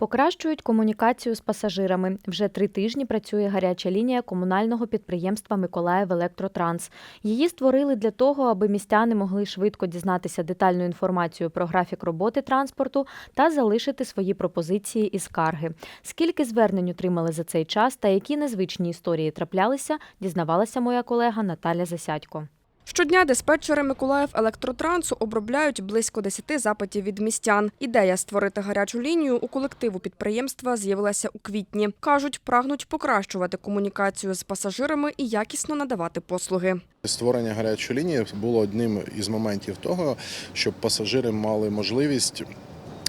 Покращують комунікацію з пасажирами. Вже три тижні працює гаряча лінія комунального підприємства Миколаїв Електротранс. Її створили для того, аби містяни могли швидко дізнатися детальну інформацію про графік роботи транспорту та залишити свої пропозиції і скарги. Скільки звернень отримали за цей час та які незвичні історії траплялися, дізнавалася моя колега Наталя Засядько. Щодня диспетчери Миколаїв електротрансу обробляють близько 10 запитів від містян. Ідея створити гарячу лінію у колективу підприємства з'явилася у квітні. Кажуть, прагнуть покращувати комунікацію з пасажирами і якісно надавати послуги. Створення гарячої лінії було одним із моментів того, щоб пасажири мали можливість.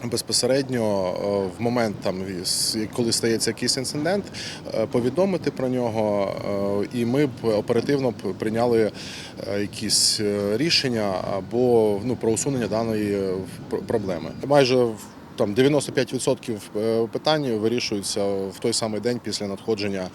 Безпосередньо е, в момент, там коли стається якийсь інцидент, е, повідомити про нього, е, і ми б оперативно прийняли якісь рішення або ну про усунення даної проблеми. Майже там 95% е, питань вирішуються в той самий день після надходження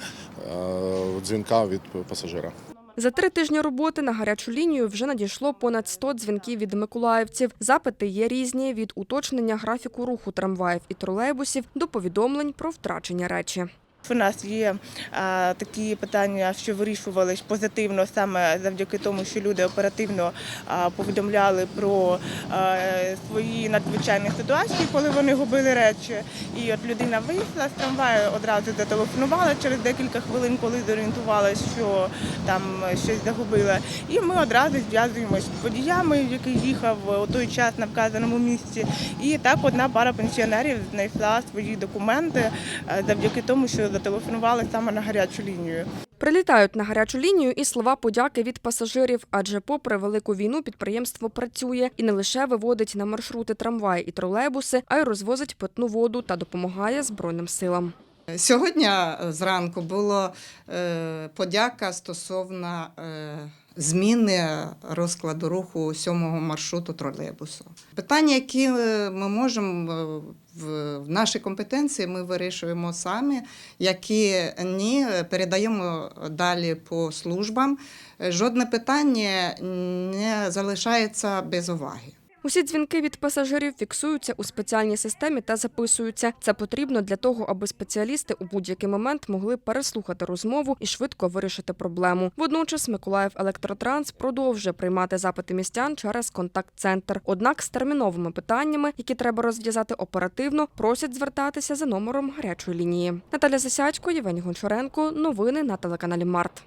дзвінка від пасажира. За три тижні роботи на гарячу лінію вже надійшло понад 100 дзвінків від миколаївців. Запити є різні від уточнення графіку руху трамваїв і тролейбусів до повідомлень про втрачені речі. У нас є а, такі питання, що вирішувались позитивно саме завдяки тому, що люди оперативно а, повідомляли про а, свої надзвичайні ситуації, коли вони губили речі. І от людина вийшла з трамваю, одразу зателефонувала через декілька хвилин, коли зорієнтувалася, що там щось загубила. І ми одразу зв'язуємося з водіями, який їхав у той час на вказаному місці. І так одна пара пенсіонерів знайшла свої документи е, завдяки тому, що зателефонували саме на гарячу лінію. Прилітають на гарячу лінію і слова подяки від пасажирів, адже попри велику війну підприємство працює і не лише виводить на маршрути трамваї і тролейбуси, а й розвозить питну воду та допомагає Збройним силам. Сьогодні зранку було е, подяка стосовно е, зміни розкладу руху сьомого маршруту тролейбусу. Питання, які е, ми можемо е, в, нашій компетенції, ми вирішуємо самі, які ні, передаємо далі по службам. Е, Жодне питання не залишається без уваги. Усі дзвінки від пасажирів фіксуються у спеціальній системі та записуються. Це потрібно для того, аби спеціалісти у будь-який момент могли переслухати розмову і швидко вирішити проблему. Водночас Миколаїв Електротранс продовжує приймати запити містян через контакт-центр. Однак з терміновими питаннями, які треба розв'язати оперативно, просять звертатися за номером гарячої лінії. Наталя Засядько, Євгеній Гончаренко. Новини на телеканалі Март.